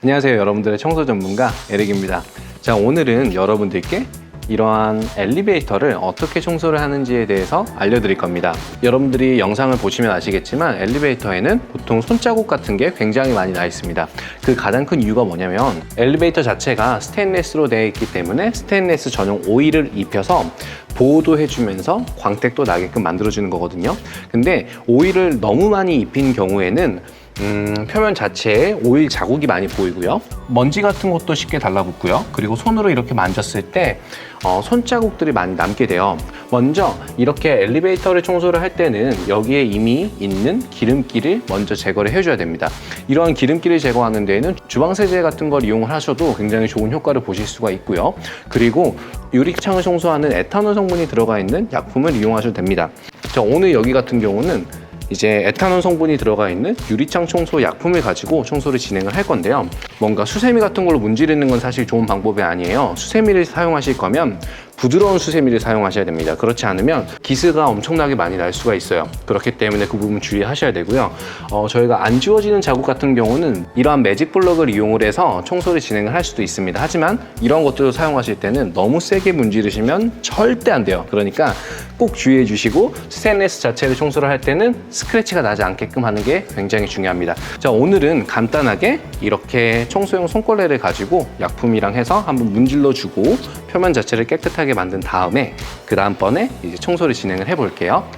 안녕하세요 여러분들의 청소 전문가 에릭입니다. 자 오늘은 여러분들께 이러한 엘리베이터를 어떻게 청소를 하는지에 대해서 알려드릴 겁니다. 여러분들이 영상을 보시면 아시겠지만 엘리베이터에는 보통 손자국 같은 게 굉장히 많이 나 있습니다. 그 가장 큰 이유가 뭐냐면 엘리베이터 자체가 스테인레스로 되어 있기 때문에 스테인레스 전용 오일을 입혀서 보호도 해주면서 광택도 나게끔 만들어주는 거거든요. 근데 오일을 너무 많이 입힌 경우에는 음, 표면 자체에 오일 자국이 많이 보이고요. 먼지 같은 것도 쉽게 달라붙고요. 그리고 손으로 이렇게 만졌을 때 어, 손자국들이 많이 남게 돼요. 먼저 이렇게 엘리베이터를 청소를 할 때는 여기에 이미 있는 기름기를 먼저 제거를 해줘야 됩니다. 이러한 기름기를 제거하는 데에는 주방세제 같은 걸 이용을 하셔도 굉장히 좋은 효과를 보실 수가 있고요. 그리고 유리창을 청소하는 에탄올 성분이 들어가 있는 약품을 이용하셔도 됩니다. 자, 오늘 여기 같은 경우는 이제 에탄올 성분이 들어가 있는 유리창 청소 약품을 가지고 청소를 진행을 할 건데요. 뭔가 수세미 같은 걸로 문지르는 건 사실 좋은 방법이 아니에요. 수세미를 사용하실 거면 부드러운 수세미를 사용하셔야 됩니다. 그렇지 않으면 기스가 엄청나게 많이 날 수가 있어요. 그렇기 때문에 그 부분 주의하셔야 되고요. 어, 저희가 안 지워지는 자국 같은 경우는 이러한 매직 블럭을 이용을 해서 청소를 진행을 할 수도 있습니다. 하지만 이런 것들을 사용하실 때는 너무 세게 문지르시면 절대 안 돼요. 그러니까 꼭 주의해 주시고 스테인레스 자체를 청소를 할 때는 스크래치가 나지 않게끔 하는 게 굉장히 중요합니다. 자, 오늘은 간단하게 이렇게 청소용 손걸레를 가지고 약품이랑 해서 한번 문질러 주고 표면 자체를 깨끗하게 만든 다음에 그 다음번에 이제 청소를 진행을 해 볼게요.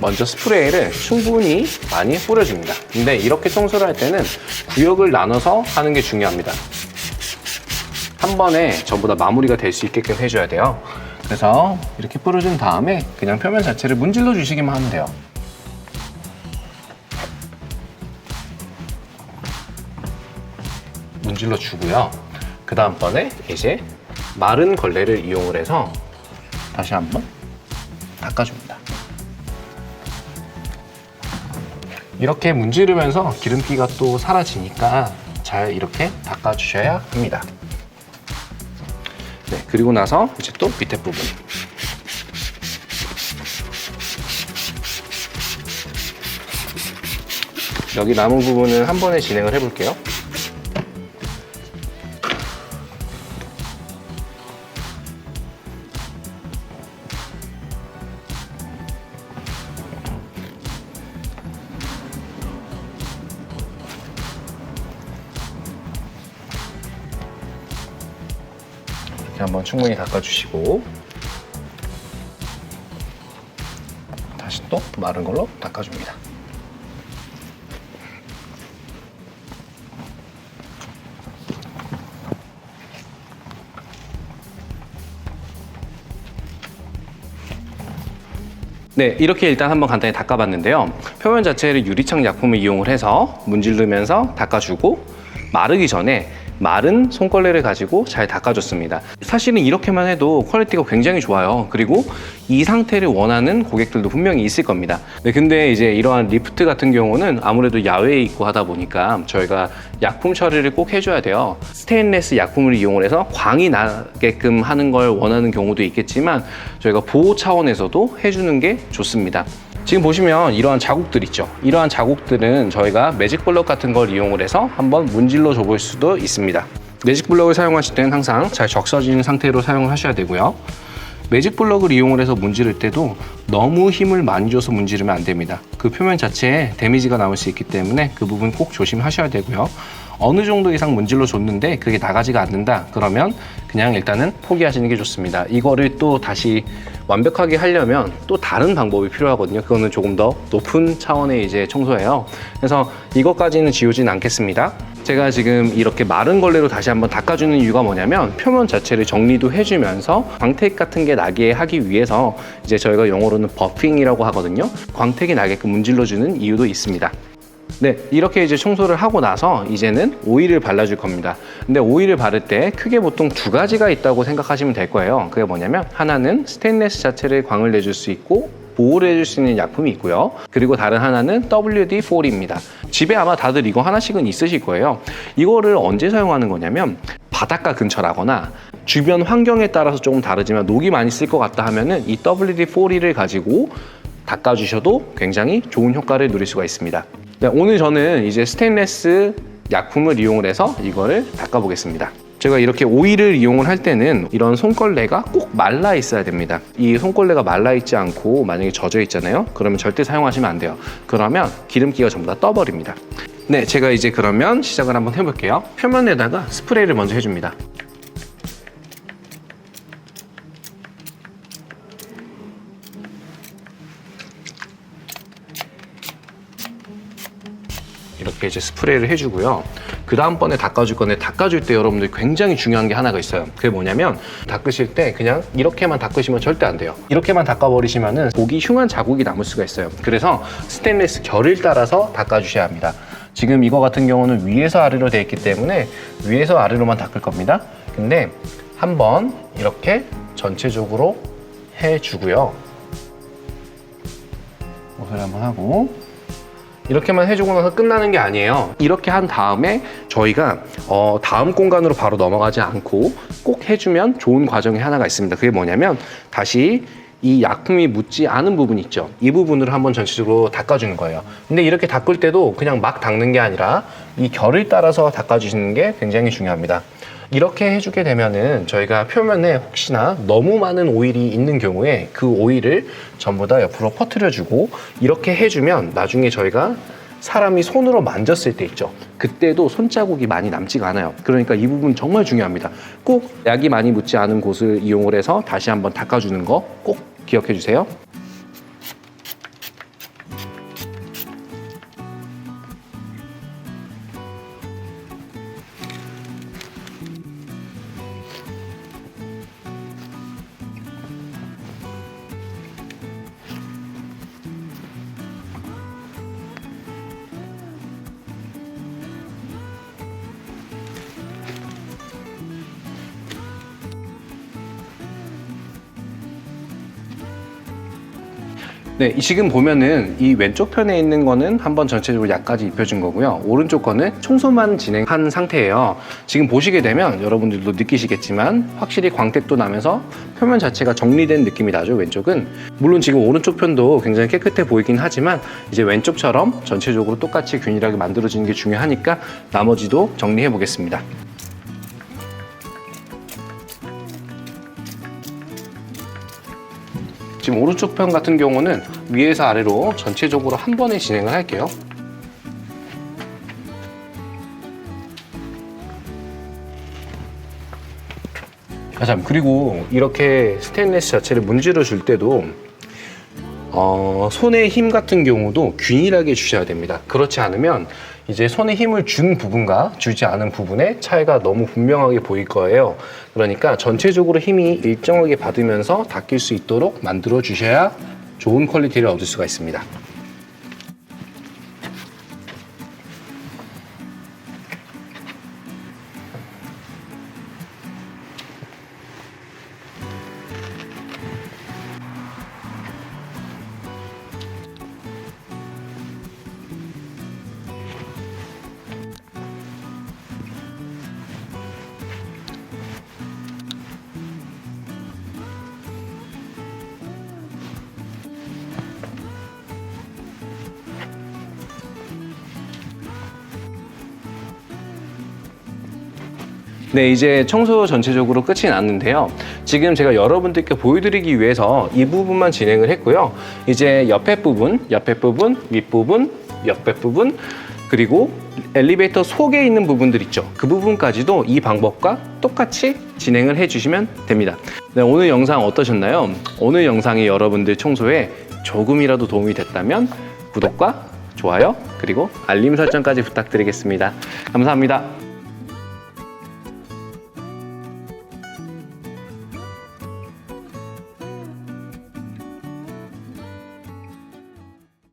먼저 스프레이를 충분히 많이 뿌려줍니다. 근데 이렇게 청소를 할 때는 구역을 나눠서 하는 게 중요합니다. 한 번에 전부 다 마무리가 될 수 있게끔 해줘야 돼요. 그래서 이렇게 뿌려준 다음에 그냥 표면 자체를 문질러 주시기만 하면 돼요. 문질러 주고요. 그 다음번에 이제 마른 걸레를 이용을 해서 다시 한번 닦아줍니다. 이렇게 문지르면서 기름기가 또 사라지니까 잘 이렇게 닦아주셔야 합니다. 네, 그리고 나서 이제 또 밑에 부분. 여기 남은 부분은 한 번에 진행을 해볼게요. 한번 충분히 닦아주시고 다시 또 마른 걸로 닦아줍니다. 네, 이렇게 일단 한번 간단히 닦아봤는데요. 표면 자체를 유리창 약품을 이용을 해서 문지르면서 닦아주고 마르기 전에 마른 손걸레를 가지고 잘 닦아줬습니다. 사실은 이렇게만 해도 퀄리티가 굉장히 좋아요. 그리고 이 상태를 원하는 고객들도 분명히 있을 겁니다. 네, 근데 이제 이러한 리프트 같은 경우는 아무래도 야외에 있고 하다 보니까 저희가 약품 처리를 꼭 해줘야 돼요. 스테인레스 약품을 이용을 해서 광이 나게끔 하는 걸 원하는 경우도 있겠지만 저희가 보호 차원에서도 해주는 게 좋습니다. 지금 보시면 이러한 자국들 있죠. 이러한 자국들은 저희가 매직 블럭 같은 걸 이용을 해서 한번 문질러 줘볼 수도 있습니다. 매직 블럭을 사용하실 때는 항상 잘 적셔진 상태로 사용을 하셔야 되고요. 매직 블럭을 이용을 해서 문지를 때도 너무 힘을 많이 줘서 문지르면 안 됩니다. 그 표면 자체에 데미지가 남을 수 있기 때문에 그 부분 꼭 조심하셔야 되고요. 어느 정도 이상 문질러 줬는데 그게 나가지가 않는다 그러면 그냥 일단은 포기하시는 게 좋습니다. 이거를 또 다시 완벽하게 하려면 또 다른 방법이 필요하거든요. 그거는 조금 더 높은 차원의 이제 청소예요. 그래서 이것까지는 지우진 않겠습니다. 제가 지금 이렇게 마른 걸레로 다시 한번 닦아주는 이유가 뭐냐면 표면 자체를 정리도 해주면서 광택 같은 게 나게 하기 위해서 이제 저희가 영어로는 버핑이라고 하거든요. 광택이 나게끔 문질러주는 이유도 있습니다. 네, 이렇게 이제 청소를 하고 나서 이제는 오일을 발라줄 겁니다. 근데 오일을 바를 때 크게 보통 두 가지가 있다고 생각하시면 될 거예요. 그게 뭐냐면 하나는 스테인레스 자체를 광을 내줄 수 있고 보호를 해줄 수 있는 약품이 있고요. 그리고 다른 하나는 WD-40입니다. 집에 아마 다들 이거 하나씩은 있으실 거예요. 이거를 언제 사용하는 거냐면 바닷가 근처라거나 주변 환경에 따라서 조금 다르지만 녹이 많이 쓸 것 같다 하면은 이 WD-40를 가지고 닦아주셔도 굉장히 좋은 효과를 누릴 수가 있습니다. 네, 오늘 저는 이제 스테인레스 약품을 이용을 해서 이거를 닦아보겠습니다. 제가 이렇게 오일을 이용을 할 때는 이런 손걸레가 꼭 말라 있어야 됩니다. 이 손걸레가 말라 있지 않고 만약에 젖어 있잖아요. 그러면 절대 사용하시면 안 돼요. 그러면 기름기가 전부 다 떠버립니다. 네, 제가 이제 그러면 시작을 한번 해볼게요. 표면에다가 스프레이를 먼저 해줍니다. 이렇게 이제 스프레이를 해주고요. 그 다음번에 닦아줄 건데 닦아줄 때 여러분들 굉장히 중요한 게 하나가 있어요. 그게 뭐냐면 닦으실 때 그냥 이렇게만 닦으시면 절대 안 돼요. 이렇게만 닦아버리시면은 고기 흉한 자국이 남을 수가 있어요. 그래서 스테인리스 결을 따라서 닦아주셔야 합니다. 지금 이거 같은 경우는 위에서 아래로 되어 있기 때문에 위에서 아래로만 닦을 겁니다. 근데 한번 이렇게 전체적으로 해주고요. 옷을 한번 하고 이렇게만 해주고 나서 끝나는 게 아니에요. 이렇게 한 다음에 저희가 어, 다음 공간으로 바로 넘어가지 않고 꼭 해주면 좋은 과정이 하나가 있습니다. 그게 뭐냐면 다시 이 약품이 묻지 않은 부분 있죠. 이 부분을 한번 전체적으로 닦아주는 거예요. 근데 이렇게 닦을 때도 그냥 막 닦는 게 아니라 이 결을 따라서 닦아주시는 게 굉장히 중요합니다. 이렇게 해주게 되면은 저희가 표면에 혹시나 너무 많은 오일이 있는 경우에 그 오일을 전부 다 옆으로 퍼뜨려주고 이렇게 해주면 나중에 저희가 사람이 손으로 만졌을 때 있죠. 그때도 손자국이 많이 남지가 않아요. 그러니까 이 부분 정말 중요합니다. 꼭 약이 많이 묻지 않은 곳을 이용을 해서 다시 한번 닦아주는 거 꼭 기억해 주세요. 네, 이 지금 보면은 이 왼쪽 편에 있는 거는 한번 전체적으로 약까지 입혀준 거고요. 오른쪽 거는 청소만 진행한 상태예요. 지금 보시게 되면 여러분들도 느끼시겠지만 확실히 광택도 나면서 표면 자체가 정리된 느낌이 나죠, 왼쪽은. 물론 지금 오른쪽 편도 굉장히 깨끗해 보이긴 하지만 이제 왼쪽처럼 전체적으로 똑같이 균일하게 만들어지는 게 중요하니까 나머지도 정리해 보겠습니다. 지금 오른쪽 편 같은 경우는 위에서 아래로 전체적으로 한 번에 진행을 할게요. 아, 참, 그리고 이렇게 스테인레스 자체를 문질러 줄 때도 어, 손의 힘 같은 경우도 균일하게 주셔야 됩니다. 그렇지 않으면 이제 손에 힘을 준 부분과 주지 않은 부분의 차이가 너무 분명하게 보일 거예요. 그러니까 전체적으로 힘이 일정하게 받으면서 닦일 수 있도록 만들어 주셔야 좋은 퀄리티를 얻을 수가 있습니다. 네, 이제 청소 전체적으로 끝이 났는데요. 지금 제가 여러분들께 보여드리기 위해서 이 부분만 진행을 했고요. 이제 옆에 부분, 옆에 부분, 윗부분, 옆에 부분, 그리고 엘리베이터 속에 있는 부분들 있죠. 그 부분까지도 이 방법과 똑같이 진행을 해주시면 됩니다. 네, 오늘 영상 어떠셨나요? 오늘 영상이 여러분들 청소에 조금이라도 도움이 됐다면 구독과 좋아요, 그리고 알림 설정까지 부탁드리겠습니다. 감사합니다.